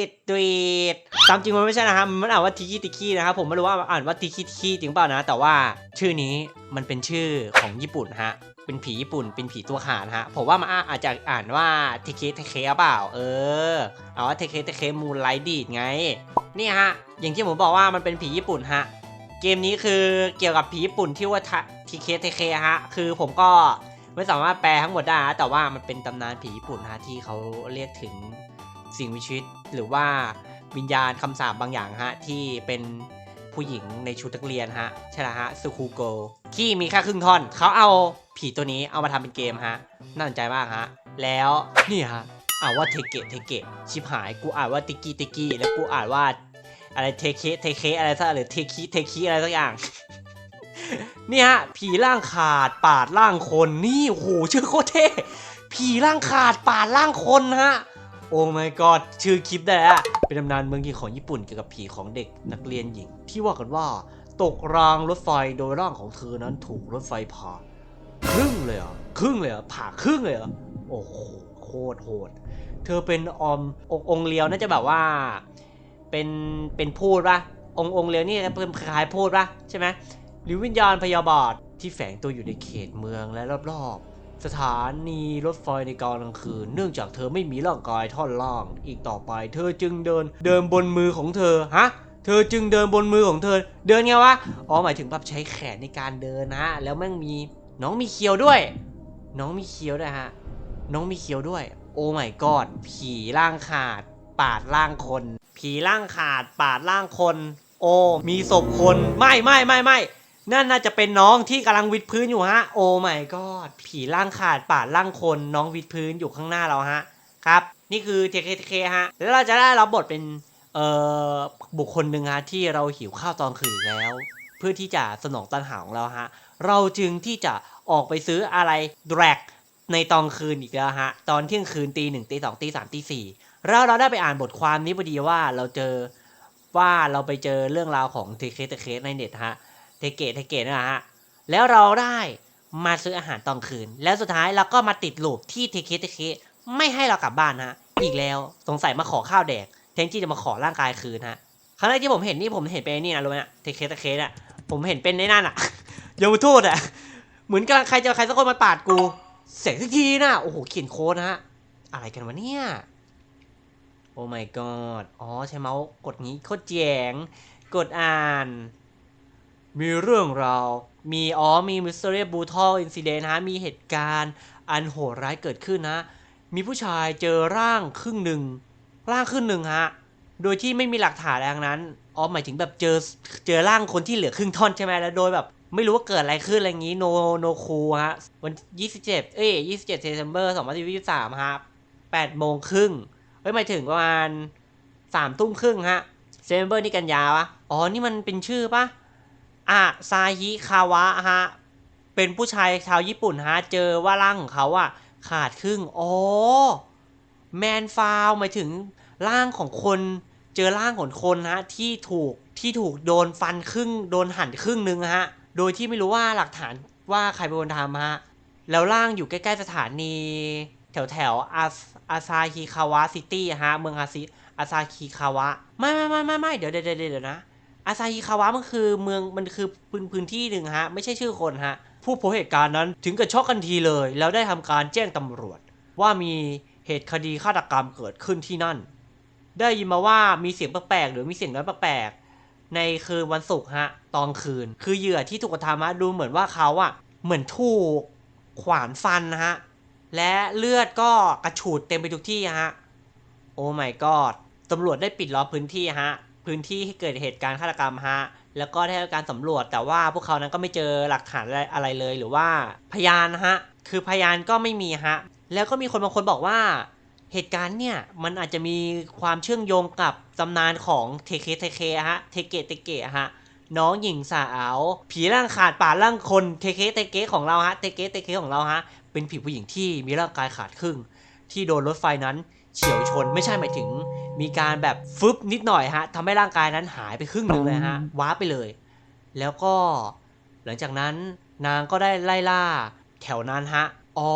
ติดดวีดตามจริงมันไม่ใช่นะครับมันอ่านว่าทิคิติคินะครับผมไม่รู้ว่าอ่านว่าทิคิติคิจริงเปล่านะ แต่ว่าชื่อนี้มันเป็นชื่อของญี่ปุ่นฮะเป็นผีญี่ปุ่นเป็นผีตัวขาดฮะผมว่ามันอาจจะอ่านว่าเทเคเทเคเปล่า เออเอาว่าเทเคเทเคมูนไลดีดไงนี่ฮะอย่างที่ผมบอกว่ามันเป็นผีญี่ปุ่นฮะเกมนี้คือเกี่ยวกับผีญี่ปุ่นที่ว่าทีเคเทเคฮะคือผมก็ไม่สามารถแปลทั้งหมดได้แต่ว่ามันเป็นตำนานผีญี่ปุ่นฮะที่เขาเรียกถึง สิ่งมีชีวิตหรือว่าวิญญาณคำสาปบางอย่างฮะ ที่เป็นผู้หญิงในชุดนักเรียนฮะ ใช่ล้วฮะซูคูโกที่มีแค่ครึ่งท่อน เขาเอาผีตัวนี้เอามาทำเป็นเกมฮะ น่าสนใจมากฮะ แล้วนี่ฮะอ่านว่าเทเกะเทเกะชิบหายกูอ่านว่าติกิติกิแล้วกูอ่านว่าอะไรเทเคเทเคอะไรสักหรือเทคิเทคิอะไรสักอย่างนี่ฮะผีร่างขาดปาดร่างคนนี่โอ้โหชื่อโคตรเท่ผีร่างขาดปาดร่างคนฮะ โอ้ my god ชื่อคลิปได้แล้วอะเป็นตำนานเมืองยิงของญี่ปุ่นเกี่ยวกับผีของเด็กนักเรียนหญิง ที่ว่ากันว่า ตกรางรถไฟโดยร่างของเธอนั้นถูกรถไฟผ่าครึ่งเลยเหรอครึ่งเลยเหรอผ่าครึ่งเลยเหรอโอ้โหโคตรโหด เธอเป็นอมององเลียวน่าจะแบบว่า เป็นเป็นพูดปะององเลียวนี่เป็นคล้ายพูดปะใช่ไหมหรือวิญญาณพยาบาทที่แฝงตัวอยู่ในเขตเมืองและรอบๆ สถานีรถไฟในกลางคืน เนื่องจากเธอไม่มีร่างกายท่อนล่าง อีกต่อไป เธอจึงเดินเดินบนมือของเธอฮะเธอจึงเดินบนมือของเธอ เดินไงวะอ๋อหมายถึงแบบใช้แขนในการเดินนะ แล้วแม่งมีน้องมีเคียวด้วย น้องมีเคียวด้วยฮะน้องมีเคียวด้วย โอ้ my god ผีร่างขาด ปาดร่างคน ผีร่างขาด ปาดร่างคน โอ้มีศพคนไม่ไม่ไม่ไม่ นั่นน่าจะเป็นน้องที่กำลังวิดพื้นอยู่ฮะ โอ้ my god ผีร่างขาดป่าร่างคนน้องวิดพื้นอยู่ข้างหน้าเราฮะ ครับ นี่คือ TKTK ฮะ แล้วเราจะได้รับบทเป็นเอ่อบุคคลหนึ่งฮะที่เราหิวข้าวตอนคืนแล้ว เพื่อที่จะสนองตันหาของเราฮะ เราจึงที่จะออกไปซื้ออะไรแดรกในตอนคืนอีกแล้วฮะ ตอนเที่ยงคืนตีหนึ่งตีสองตีสามตีสี่แล้วเราได้ไปอ่านบทความนี้พอดีว่าเราเจอว่าเราไปเจอเรื่องราวของเทเคเทเคในเน็ตฮะ เทเกะเทเกะนะฮะแล้วเราได้มาซื้ออาหารตอนคืน แล้วสุดท้ายเราก็มาติดลูปที่เทเคเทเคไม่ให้เรากลับบ้านฮะ อีกแล้วสงสัยมาขอข้าวแดกแทนที่จะมาขอร่างกายคืนฮะครั้งแรกที่ผมเห็นนี่ผมเห็นเป็นนี่นะรู้ไหมเทเคเทเคน่ะผมเห็นเป็นในนั่นอะยมทูตอะเหมือนกำลังใครจะใครสักคนมาปาดกู เสร็จสักทีนะโอ้โหเขียนโค้ดนะฮะอะไรกันวะเนี่ยโอ้ my god อ๋อ ใช้เมาส์กดงี้โคตรเจ๋ง กดอ่าน มีเรื่องราว มีอ๋อมี Mystery Brutal Incident ฮะ มีเหตุการณ์อันโหดร้ายเกิดขึ้นนะ มีผู้ชายเจอร่างครึ่งหนึ่ง ร่างครึ่งหนึ่งฮะ โดยที่ไม่มีหลักฐานอะไรนั้นอ๋อหมายถึงแบบเจอเจอร่างคนที่เหลือครึ่งท่อนใช่ไหมแล้วโดยแบบ ไม่รู้ว่าเกิดอะไรขึ้นอะไรอย่างงี้โนโนคูฮะ วัน27 เอ้ย27เซปเทมเบอร์2023ฮะ8โมงครึ่งเฮ้ยหมายถึงประมาณ3ทุ่มครึ่งฮะเซปเทมเบอร์นี่กันยาวะอ๋อนี่มันเป็นชื่อปะ อะซาฮิคาวะฮะ เป็นผู้ชายชาวญี่ปุ่นฮะ เจอว่าร่างของเขาอะขาดครึ่งอ๋อแมนฟาวหมายถึงร่างของคน เจอร่างของคนฮะ ที่ถูกที่ถูกโดนฟันครึ่ง โดนหั่นครึ่งหนึงฮะ โดยที่ไม่รู้ว่าหลักฐานว่าใครเป็นคนทำฮะ แล้วร่างอยู่ใกล้ๆสถานีแถวแถวๆอาอาซาฮิคาวะซิตี้ฮะ เมืองอาซิอาซาฮิคาวะ ไม่ไม่ไม่ไม่ไม่เดี๋ยวเดี๋ยวเดี๋ยวนะ อาซาฮิคาวะมันคือเมืองมันคือพื้นพื้นที่หนึ่งฮะ ไม่ใช่ชื่อคนฮะ ผู้พบเหตุการณ์นั้นถึงกับช็อกกันทีเลย แล้วได้ทำการแจ้งตำรวจ ว่ามีเหตุคดีฆาตกรรมเกิดขึ้นที่นั่น ได้ยินมาว่ามีเสียงแปลกๆหรือมีเสียงน้อยแปลกๆในคืนวันศุกร์ฮะตอนคืน คือเหยื่อที่ถูกกระทำฮะดูเหมือนว่าเขาอะเหมือนถูกขวานฟันนะฮะและเลือดก็กระฉูดเต็มไปทุกที่ฮะโอ้ my god ตำรวจได้ปิดล้อมพื้นที่ฮะ พื้นที่ที่เกิดเหตุการณ์ฆาตกรรมฮะแล้วก็ได้ทำการสำรวจแต่ว่าพวกเขานั้นก็ไม่เจอหลักฐานอะไรอะไรเลย หรือว่าพยานนะฮะคือพยานก็ไม่มีฮะแล้วก็มีคนบางคนบอกว่าเหตุการณ์เนี่ยมันอาจจะมีความเชื่อมโยงกับตำนานของเทเคเทเคฮะเทเกะเทเกะฮะน้องหญิงสาว ผีร่างขาดป่าร่างคนเทเคเทเกะของเราฮะเทเกะเทเกะของเราฮะเป็นผีผู้หญิงที่มีร่างกายขาดครึ่ง ที่โดนรถไฟนั้นเฉียวชนไม่ใช่หมายถึง มีการแบบฟึบนิดหน่อยฮะทำให้ร่างกายนั้นหายไปครึ่งหนึ่งเลยฮะว้าร์ปไปเลย แล้วก็หลังจากนั้นนางก็ได้ไล่ล่าแถวนั้นฮะ อ๋อ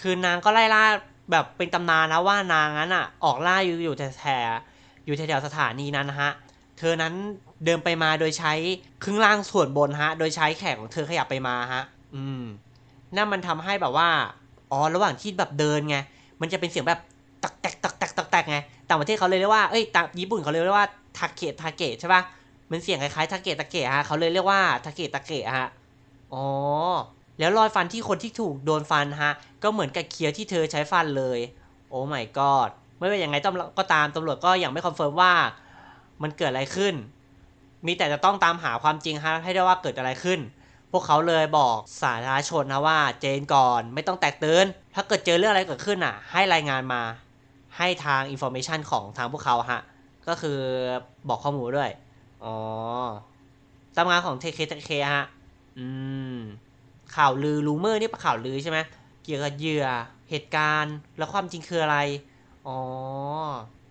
คือนางก็ไล่ล่าแบบเป็นตำนานนะว่านางนั้นอะ ออกล่าอยู่อยู่แถวๆอยู่แถวๆสถานีนั้นนะฮะ เธอนั้นเดินไปมาโดยใช้ครึ่งล่างส่วนบนฮะ โดยใช้แขนของเธอขยับไปมาฮะ อืมนั่นมันทำให้แบบว่า อ๋อ ระหว่างที่แบบเดินไง มันจะเป็นเสียงแบบ ตักแตกตักแตกตักแตกไงต่างประเทศเขาเลยเรียกว่าเอ้ยต่างญี่ปุ่นเขาเลยเรียกว่าทาเกะทาเกะใช่ปะมันเสียงคล้ายๆทาเกะทาเกะฮะเขาเลยเรียกว่าทาเกะทาเกะฮะอ๋อแล้วรอยฟันที่คนที่ถูกโดนฟันฮะ ก็เหมือนกับเคี้ยวที่เธอใช้ฟันเลย โอ้ my god ไม่ว่าอย่างไงต้องก็ตามตำรวจก็ยังไม่คอนเฟิร์มว่า มันเกิดอะไรขึ้น มีแต่จะต้องตามหาความจริงฮะให้ได้ว่าเกิดอะไรขึ้น พวกเขาเลยบอกสาธารณชนนะว่าเจนก่อนไม่ต้องแตกตื่นถ้าเกิดเจอเรื่องอะไรเกิดขึ้นอะ ให้รายงานมา ให้ทางอินโฟเมชันของทางพวกเขาฮะ ก็คือบอกข้อมูลด้วย อ๋อตำงานของเทเคเทเคฮะ อืม ข่าวลือรูเมอร์นี่ปะข่าวลือใช่ไหมเกี่ยวกับเหยื่อเหตุการณ์ แล้วความจริงคืออะไร อ๋อ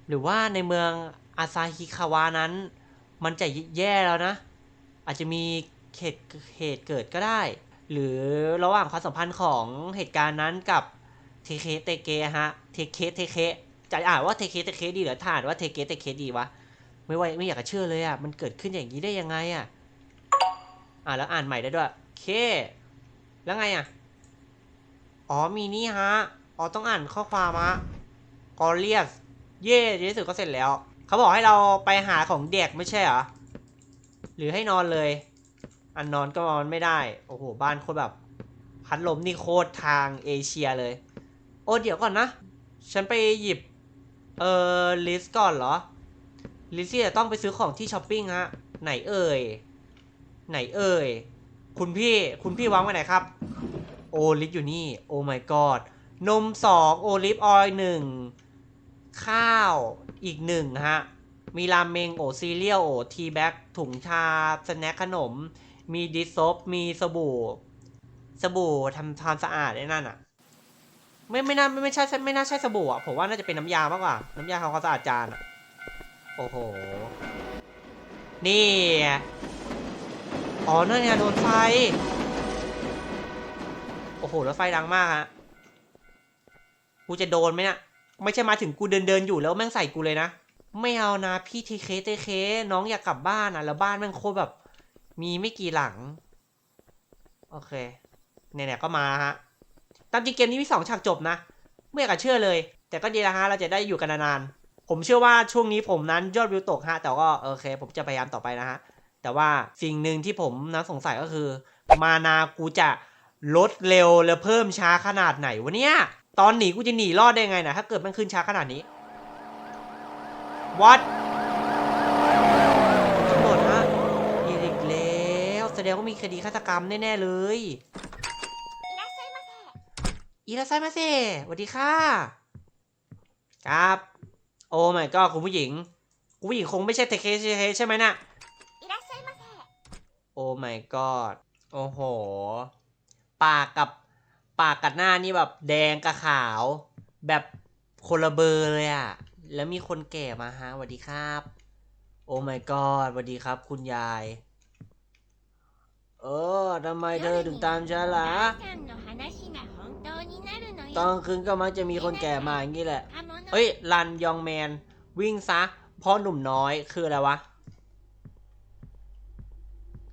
หรือว่าในเมืองอาซาฮิคาวะนั้น มันจะแย่แล้วนะ อาจจะมีเหตุเหตุเกิดก็ได้ หรือระหว่างความสัมพันธ์ของเหตุการณ์นั้นกับเทเคเตเกะฮะ เทเคเทเค จะอ่านว่าเทเคเตเคดีหรือถ้าอ่านว่าเทเคเตเคดีวะไม่ไหวไม่อยากจะเชื่อเลยอะมันเกิดขึ้นอย่างนี้ได้ยังไงอะอ่านแล้วอ่านใหม่ได้ด้วยเค แล้วไงอะอ๋อมีนี่ฮะอ๋อต้องอ่านข้อความฮะกอเลียสเย่ในที่สุดก็เสร็จแล้ว เขาบอกให้เราไปหาของเด็กไม่ใช่เหรอหรือให้นอนเลย อันนอนก็นอนไม่ได้ โอ้โหบ้านโคตรแบบพัดลมนี่โคตรทางเอเชียเลย โอ้เดี๋ยวก่อนนะ ฉันไปหยิบ เออลิสก่อนเหรอ ลิสที่จะต้องไปซื้อของที่ช้อปปิ้งฮะ ไหนเอ่ย ไหนเอ่ย คุณพี่ คุณพี่วางไว้ไหนครับ โอลิฟอยู่นี่ โอ้ my god นมสองโอลิฟออยหนึ่ง ข้าวอีกหนึ่งฮะ มีราเมงโอซีเรียลโอทีแบ็กถุงชา สแน็คขนม มีดิสซบมีสบู่ สบู่ทำความสะอาดไอ้นั่นอะ ไม่ไม่น่าไม่ไม่ใช่ไม่น่าใช่สบู่อะผมว่าน่าจะเป็นน้ำยามากกว่า น้ำยาทำความสะอาดจานอะโอ้โห นี่ อ๋อนั่นไงโดนไฟ โอ้โหรถไฟดังมากฮะ กูจะโดนไหมเนี่ย ไม่ใช่มาถึงกูเดินเดินอยู่แล้วแม่งใส่กูเลยนะ ไม่เอานะพี่ทีเคเตเค น้องอยากกลับบ้านอะแล้วบ้านแม่งโคตรแบบ มีไม่กี่หลัง โอเค เนี่ยๆก็มาฮะ ตามจริงเกมนี้มีสองฉากจบนะ ไม่อยากเชื่อเลย แต่ก็ดีนะฮะเราจะได้อยู่กันนานๆ ผมเชื่อว่าช่วงนี้ผมนั้นยอดวิวตกฮะ แต่ก็โอเค ผมจะพยายามต่อไปนะฮะ แต่ว่าสิ่งหนึ่งที่ผมนะสงสัยก็คือ มานากูจะลดเร็วและเพิ่มช้าขนาดไหนวะเนี่ย ตอนหนีกูจะหนีรอดได้ไงนะถ้าเกิดมันขึ้นช้าขนาดนี้ what ตำรวจฮะอีกแล้ว แสดงว่ามีคดีฆาตกรรมแน่ ๆ เลย อีราไซมาเซ่สวัสดีค่ะ ครับ โอ้ my god คุณผู้หญิง คุณผู้หญิงคงไม่ใช่เทเคใช่ไหมนะ่ะโอ้ my god โอ้โห ปากกับปากกับหน้านี่แบบแดงกับขาว แบบคนละเบอร์เลยอะแล้วมีคนแก่มาฮะสวัสดีครับ โอ้ my god สวัสดีครับ คุณยาย เออทำไมเธอถึงตามฉันล่ะ ตอนกลางคืนก็มักจะมีคนแก่มาอย่างนี้แหละ เอ้ยรันยองแมน วิ่งซะพ่อหนุ่มน้อยคืออะไรวะ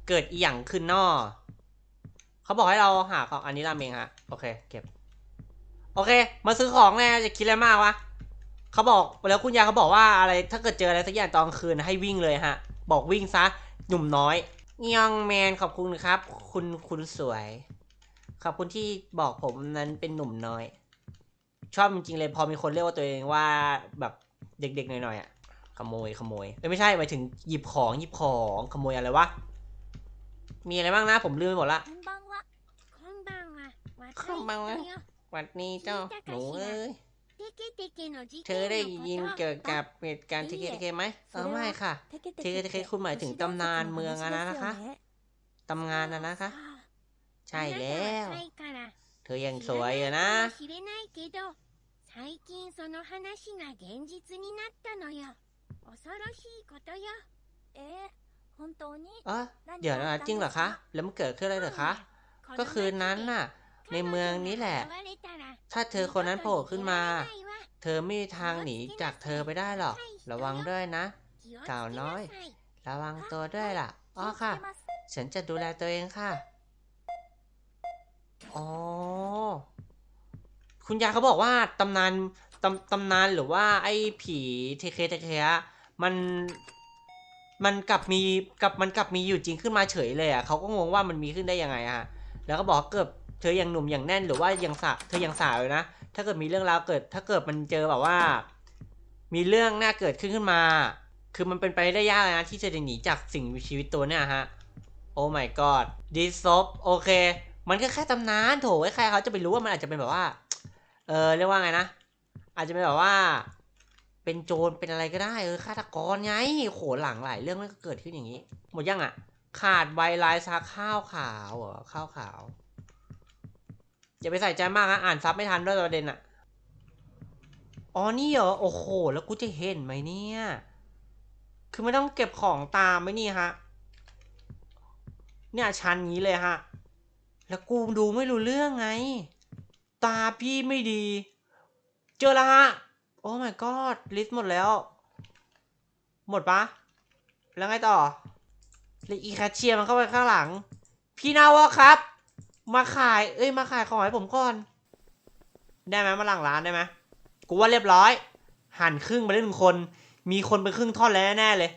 เกิดอีหยังขึ้นนอเขาบอกให้เราหาของอันนี้ราเมงฮะ โอเค เก็บ โอเค มาซื้อของแน่จะคิดอะไรมากวะเขาบอกแล้วคุณยายเขาบอกว่าอะไร ถ้าเกิดเจออะไรสักอย่างตอนคืนให้วิ่งเลยฮะ บอกวิ่งซะหนุ่มน้อยยองแมนขอบคุณครับ คุณคุณสวย ขอบคุณที่บอกผมนั้นเป็นหนุ่มน้อย ชอบจริงเลยพอมีคนเรียกว่าตัวเองว่าแบบเด็กๆหน่อยๆอะขโมยขโมยไม่ใช่หมายถึงหยิบของหยิบของขโมยอะไรวะมีอะไรบ้างนะผมลืมไปหมดละข้องบังวะวัดนี้เจ้าหนูเอ้ยเธอได้ยินเกี่ยวกับเหตุการณ์เทเคไหมเออไม่ค่ะเทเกตเคคุณหมายถึงตำนานเมืองอะนะนะคะตำนานอะนะคะ ใช่แล้ว あなたは若いから เธอยังสวยอยู่นะ 知らないかもしれないけど最近その話が現実になったのよ恐ろしいことよえー、本当に เออเดี๋ยวนะจริงเหรอคะ แล้วมันเกิดขึ้นอะไรเหรอคะ ก็คืนนั้นน่ะ ในเมืองนี้แหละ ถ้าเธอคนนั้นโผล่ขึ้นมา เธอไม่มีทางหนีจากเธอไปได้หรอก ระวังด้วยนะ เก่าน้อย ระวังตัวด้วยล่ะอ๋อค่ะ 気をつけます ฉันจะดูแลตัวเองค่ะ อ๋อ คุณยายเขาบอกว่าตำนานตำตำนานหรือว่าไอ้ผีเทเคเทเคะมันมันกลับมีกับมันกลับมีอยู่จริงขึ้นมาเฉยเลยอะเขาก็งงว่ามันมีขึ้นได้ยังไงอะฮะแล้วก็บอกเกิดเธอยังหนุ่มอย่างแน่นหรือว่ายังสาวเธอยังสาวอยู่นะถ้าเกิดมีเรื่องราวเกิด ถ้าเกิดมันเจอแบบว่า มีเรื่องน่าเกิดขึ้นขึ้นมา คือมันเป็นไปได้ยากนะที่จะหนีจากสิ่งมีชีวิตตัวเนี่ยฮะ โอ้ my god ดิซอฟโอเค มันก็แค่ตำนานโถใครเขาจะไปรู้ว่ามันอาจจะเป็นแบบว่า เออเรียกว่าไงนะ อาจจะเป็นแบบว่า เป็นโจรเป็นอะไรก็ได้เออฆาตกรไงโขหลังหลายเรื่องมันก็เกิดขึ้นอย่างนี้ หมดยังอะ ขาดใบลายซาข้าวขาวเหรอข้าวขาวอย่าไปใส่ใจมากนะอ่านซับไม่ทันด้วยประเด็นอะอ๋อนี่เหรอโอ้โหแล้วกูจะเห็นไหมเนี่ย คือไม่ต้องเก็บของตามไหมนี่ฮะเนี่ยชั้นงี้เลยฮะ แล้วกูดูไม่รู้เรื่องไง ตาพี่ไม่ดี เจอแล้วฮะ โอ้ my god ลิสต์หมดแล้ว หมดปะแล้วไงต่อแล้วอีแคชเชียร์มันเข้าไปข้างหลัง พี่นาวะครับ มาขาย เอ้ยมาขายของให้ผมก่อน ได้ไหมมาหลังร้านได้ไหมกูว่าเรียบร้อย หั่นครึ่งไปได้หนึ่งคน มีคนไปครึ่งท่อนแล้วแน่เลย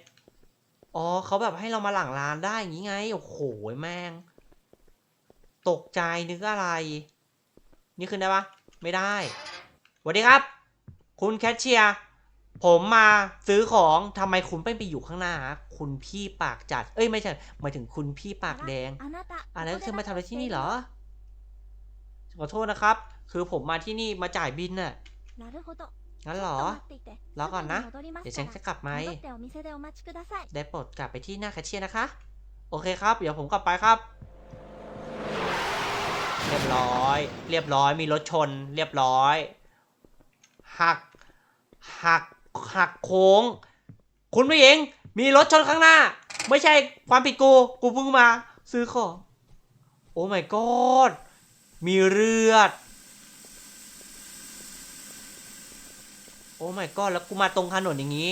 อ๋อเขาแบบให้เรามาหลังร้านได้อย่างงี้ไง โอ้โหแม่ง ตกใจนึกอะไร นี่ขึ้นได้ปะไม่ได้สวัสดีครับ คุณแคชเชียร์ผมมาซื้อของทำไมคุณไม่ไปอยู่ข้างหน้า คุณพี่ปากจัด เอ้ยไม่ใช่หมายถึงคุณพี่ปากแดงอะไรเธอมาทำอะไรที่นี่เหรอขอโทษนะครับ คือผมมาที่นี่มาจ่ายบินน่ะงั้นเหรอรอก่อนนะ เดี๋ยวฉันจะกลับไหมได้โปรดกลับไปที่หน้าแคชเชียร์นะคะ โอเคครับ เดี๋ยวผมกลับไปครับ เรียบร้อย เรียบร้อย มีรถชน เรียบร้อย หัก หัก หักโค้ง คุณผู้หญิง มีรถชนข้างหน้า ไม่ใช่ความผิดกู กูเพิ่งมา ซื้อของ โอ้ my god มีเลือด โอ้ my god แล้วกูมาตรงถนนอย่างนี้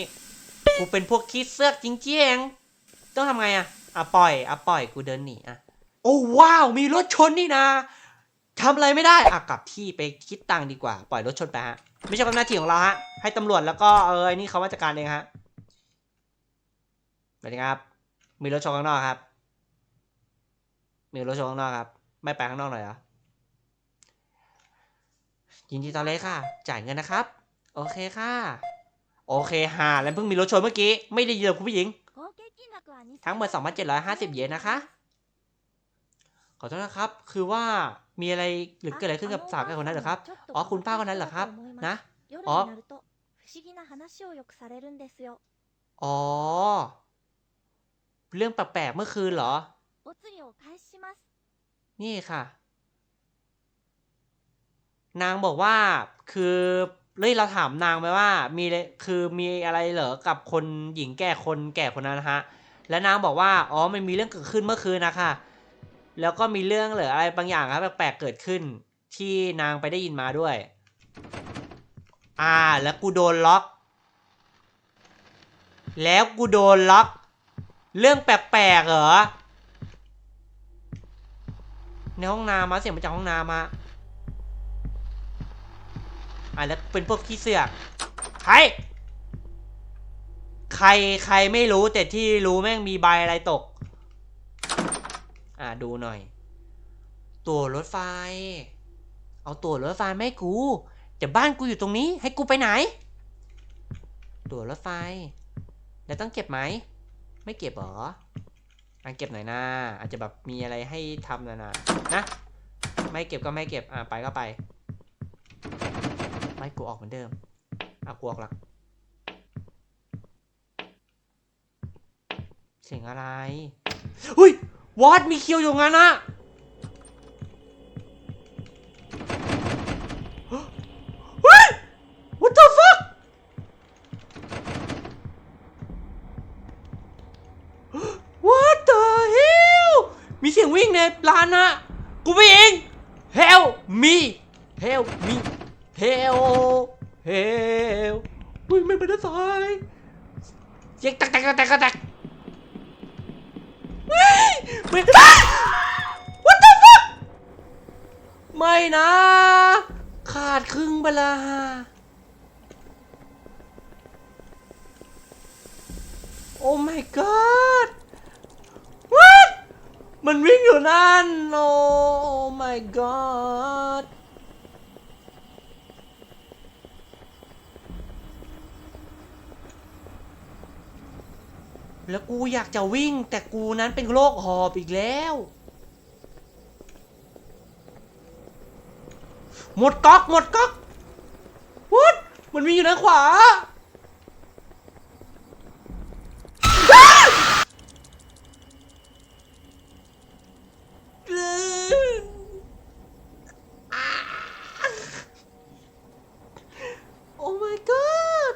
กูเป็นพวกคิดเสือกจริงๆต้องทำไงอะอะปล่อยอะปล่อย กูเดินหนีอะโอ้ว้าว มีรถชนนี่นะ ทำอะไรไม่ได้อะกลับที่ไปคิดตังดีกว่า ปล่อยรถชนไปฮะ ไม่ใช่ความหน้าที่ของเราฮะ ให้ตำรวจแล้วก็เออนี่เขาว่าจัดการเองฮะสวัสดีครับ มีรถชนข้างนอกครับ มีรถชนข้างนอกครับ ไม่ไปข้างนอกหน่อยเหรอ ยินดีตอนรับค่ะ จ่ายเงินนะครับ โอเคค่ะ โอเคฮ่าแล้วเพิ่งมีรถชนเมื่อกี้ ไม่ได้ยินเลยคุณผู้หญิง ทั้งหมดสองพันเจ็ดร้อยห้าสิบเยนนะคะ ขอโทษนะครับ คือว่า มีอะไรหรือเกิดอะไรขึ้นกับสาวแก่คนนั้นเหรอครับ อ๋อคุณป้าคนนั้นเหรอครับ นะอ๋อ เรื่องแปลกๆเมื่อคืนเหรอ นี่ค่ะ นางบอกว่าคือเฮ้ยเราถามนางไปว่ามีคือมีอะไรเหรอกับคนหญิงแก่คนแก่คนนั้นนะฮะ และนางบอกว่า อ๋อมันมีเรื่องเกิดขึ้นเมื่อคืนนะค่ะ แล้วก็มีเรื่องเหลืออะไรบางอย่างครับแปลกๆเกิดขึ้น ที่นางไปได้ยินมาด้วย อ่า แล้วกูโดนล็อก แล้วกูโดนล็อก เรื่องแปลกๆเหรอ ในห้องน้ำมาเสียงมาจากห้องน้ำมาอะแล้วเป็นพวกขี้เสือกใคร ใครใครไม่รู้แต่ที่รู้แม่งมีใบอะไรตก อะดูหน่อย ตั๋วรถไฟ เอาตั๋วรถไฟไม่กูแต่บ้านกูอยู่ตรงนี้ ให้กูไปไหน ตั๋วรถไฟ แล้วต้องเก็บไหม ไม่เก็บหรออะเก็บหน่อยนะอาจจะแบบมีอะไรให้ทำนะนะนะไม่เก็บก็ไม่เก็บอะไปก็ไป ไม่กูออกเหมือนเดิมอะกูออกละเสียงอะไร อุ้ย วอดมีคิวอยู่งั้นนะเฮ้ย what the fuck What the hell มีเสียงวิ่งในร้านนะ กูไปเอง help me help me help help อุ้ยไม่ไปด้านซ้ายเจ๊กตักตักตักตักตักเฮ้ย ไม่ what the fuck ไม่นะ ขาดครึ่งไปละโอ้ my god what มันวิ่งอยู่นั่น โอ้ my god แล้วกูอยากจะวิ่ง แต่กูนั้นเป็นโรคหอบอีกแล้ว หมดก๊อกหมดก๊อกวุดมันมีอยู่ด้านขวาอ้าเอ้ยอ่าโอ้ my god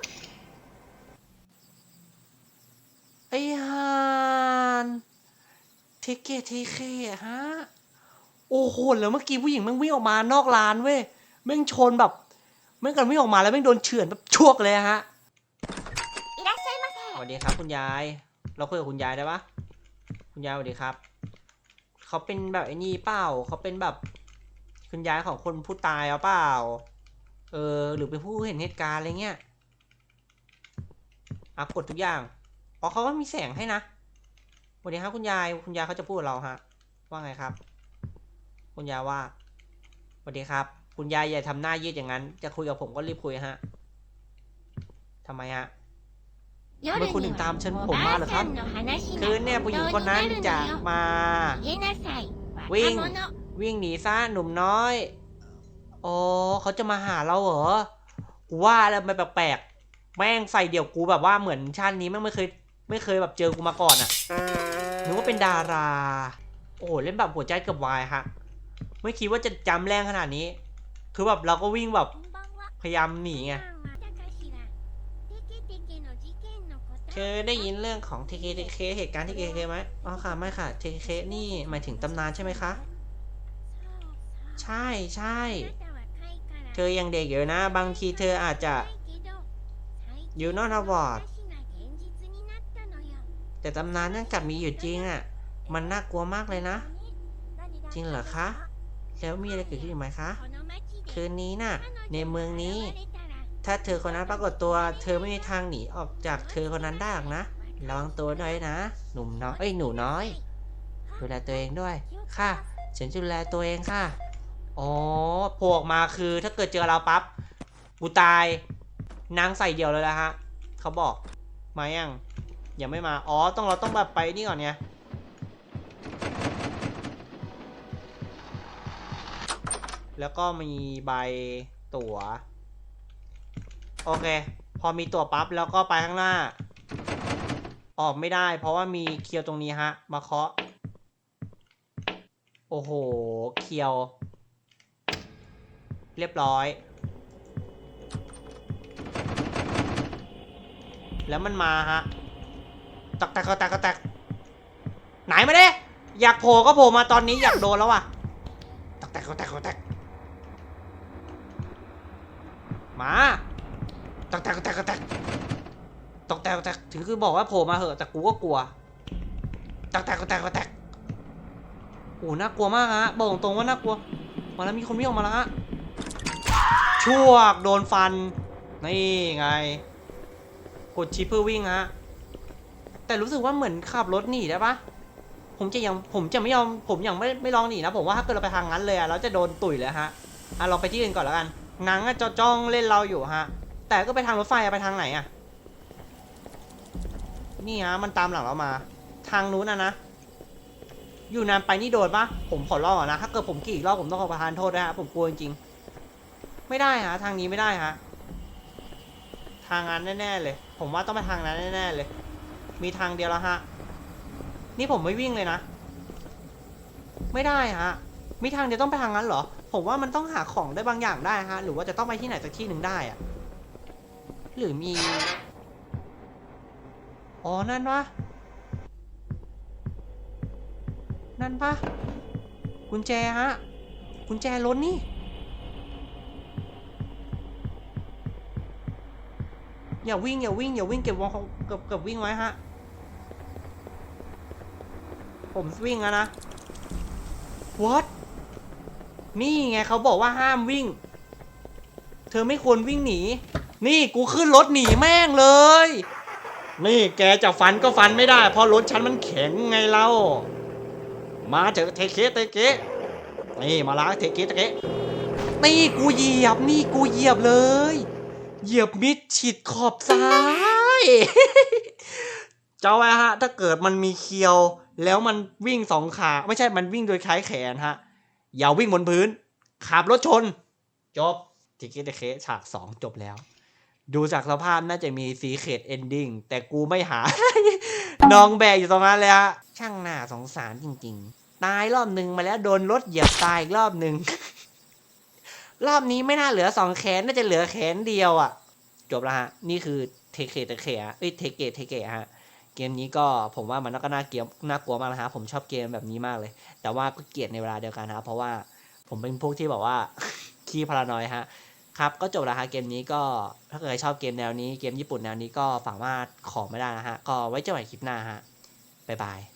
ไอ้ฮาน เทเกเทเคฮะ โอ้โหแล้วเมื่อกี้ผู้หญิงแม่งวิ่งออกมานอกร้านเว้ยแม่งชนแบบแม่งกันวิ่งออกมาแล้วแม่งโดนเฉือนแบบชวกเลยฮะสวัสดีครับคุณยาย เราคุยกับคุณยายได้ปะคุณยายสวัสดีครับ เขาเป็นแบบไอ้นี่เปล่าเขาเป็นแบบ คุณยายของคนผู้ตายเอาเปล่า เออ หรือเป็นผู้เห็นเหตุการณ์อะไรเงี้ยอะกดทุกอย่างเพราะเขาก็มีแสงให้นะ สวัสดีครับคุณยายคุณยายเขาจะพูดเราฮะ ว่าไงครับ คุณยายว่าสวัสดีครับ คุณยายอย่าทำหน้ายืดอย่างนั้น จะคุยกับผมก็รีบคุยฮะทำไมฮะเมื่อคุณถึงตามฉันผมมาเหรอครับคืนเนี่ยผู้หญิงคนนั้นจะมาวิ่งวิ่งหนีซะหนุ่มน้อยโอ้เขาจะมาหาเราเหรอกูว่าแล้วมันแปลกแม่งใส่เดี่ยวกูแบบว่าเหมือนชาตินี้แม่งไม่เคย ไม่เคยแบบเจอกูมาก่อนอะ่ะ นึกว่าเป็นดารา โอ้โหเล่นแบบหัวใจกับวายฮะ ไม่คิดว่าจะจำแรงขนาดนี้ คือแบบเราก็วิ่งแบบพยายามหนีไงเคยได้ยินเรื่องของเทเคเทเคเหตุการณ์ที่เคเคไหมอ๋อค่ะไม่ค่ะเทเคนี่หมายถึงตำนานใช่ไหมคะ ใช่ใช่เธอยังเด็กอยู่นะ บางทีเธออาจจะอ you not a w a r ด แต่ตำนานนั่นกลับมีอยู่จริงอะ มันน่ากลัวมากเลยนะ จริงเหรอคะ แล้วมีอะไรเกิดขึ้นไหมคะ คืนนี้น่ะ ในเมืองนี้ ถ้าเธอคนนั้นปรากฏตัว เธอไม่มีทางหนีออกจากเธอคนนั้นได้หรอกนะระวังตัวด้วยนะ หนุ่มน้อย เอ้ย หนูน้อย ดูแลตัวเองด้วย ค่ะ ฉันจะดูแลตัวเองค่ะ อ๋อโผล่ออกมาคือถ้าเกิดเจอเราปั๊บ กูตาย นางใส่เดียวเลยละฮะ เขาบอก มายัง ยังไม่มา อ๋อ ต้องเราต้องแบบไปนี่ก่อนเนี่ยแล้วก็มีใบตั๋ว โอเค พอมีตั๋วปั๊บแล้วก็ไปข้างหน้า ออกไม่ได้ เพราะว่ามีเคียวตรงนี้ฮะ มาเคาะ โอ้โห เคียว เรียบร้อย แล้วมันมาฮะ ตักแตกตักแตกไหนมาเด้อยากโผล่ก็โผล่มาตอนนี้อยากโดนแล้วว่ะตักแตกตักแตกมาตักแตกตักแตกตกแตกแตกถึงคือบอกว่าโผล่มาเหอะแต่กูก็กลัวตักแตกตักแตกโอ้น่ากลัวมากฮะบอกตรงว่าน่ากลัว มาแล้วมีคนวิ่งออกมาแล้วฮะช่วกโดนฟัน นี่ไง กดชิปเพื่อวิ่งฮะ แต่รู้สึกว่าเหมือนขับรถหนีได้ปะผมจะยังผมจะไม่ยอมผมยังไม่ไม่ลองหนีนะผมว่าถ้าเกิดเราไปทางนั้นเลยอะเราจะโดนตุ๋ยเลยฮะอะเราไปที่อื่นก่อนแล้วกันนางก็จะจ้องเล่นเราอยู่ฮะ แต่ก็ไปทางรถไฟอะไปทางไหนอะนี่ฮะมันตามหลังเรามา ทางนู้นอะนะอยู่นานไปนี่โดนปะผมขอลองอะนะ ถ้าเกิดผมขี่อีกรอบผมต้องขอประทานโทษด้วยฮะผมกลัวจริงๆไม่ได้ฮะทางนี้ไม่ได้ฮะทางนั้นแน่ๆเลย ผมว่าต้องไปทางนั้นแน่ๆเลย มีทางเดียวแล้วฮะ นี่ผมไม่วิ่งเลยนะ ไม่ได้ฮะ มีทางเดียวต้องไปทางนั้นเหรอ ผมว่ามันต้องหาของได้บางอย่างได้ฮะ หรือว่าจะต้องไปที่ไหนสักที่หนึ่งได้อะหรือมี อ๋อ นั่นวะ นั่นปะกุญแจฮะ กุญแจรถนี่อย่าวิ่งอย่าวิ่งอย่าวิ่งเก็บวงของเก็บเก็บวิ่งไว้ฮะ ผมวิ่งแล้วนะ what นี่ไงเขาบอกว่าห้ามวิ่ง เธอไม่ควรวิ่งหนี นี่กูขึ้นรถหนีแม่งเลย นี่แกจะฟันก็ฟันไม่ได้ เพราะรถฉันมันแข็งไงเล่า มาเจอเทเคเทเคนี่มาล้างเทเคเทเคนี่กูเหยียบ นี่กูเหยียบเลย เหยียบมิดฉิดขอบซ้าย เจ้าไว้ฮะ ถ้าเกิดมันมีเคียว แล้วมันวิ่งสองขา ไม่ใช่มันวิ่งโดยคล้ายแขนฮะ อย่าวิ่งบนพื้น ขับรถชน จบทิกเกตเคฉากสองจบแล้ว ดูจากสภาพน่าจะมีสีเขตเอนดิ้งแต่กูไม่หา น้องแบกอยู่ตรงนั้นเลยฮะ ช่างหน้าสงสารจริง ๆ ตายรอบหนึ่งมาแล้วโดนรถเหยียบตายอีกรอบหนึ่ง รอบนี้ไม่น่าเหลือสองแขน น่าจะเหลือแขนเดียวอะ จบแล้วฮะ นี่คือเทเคเทเคอะเอ้ยเทเกตเทเกะฮะ เกมนี้ก็ผมว่ามันก็น่าเกลียน่ากลัวมากนะฮะผมชอบเกมแบบนี้มากเลย แต่ว่าก็เกลียดในเวลาเดียวกันนะเพราะว่าผมเป็นพวกที่แบบว่าขี้พารานอยฮะครับก็จบแล้วฮะเกมนี้ก็ถ้าเกิดใครชอบเกมแนวนี้เกมญี่ปุ่นแนวนี้ก็ฝากว่าขอไม่ได้นะฮะก็ไว้เจอกันใหม่คลิปหน้าฮะบ๊ายบาย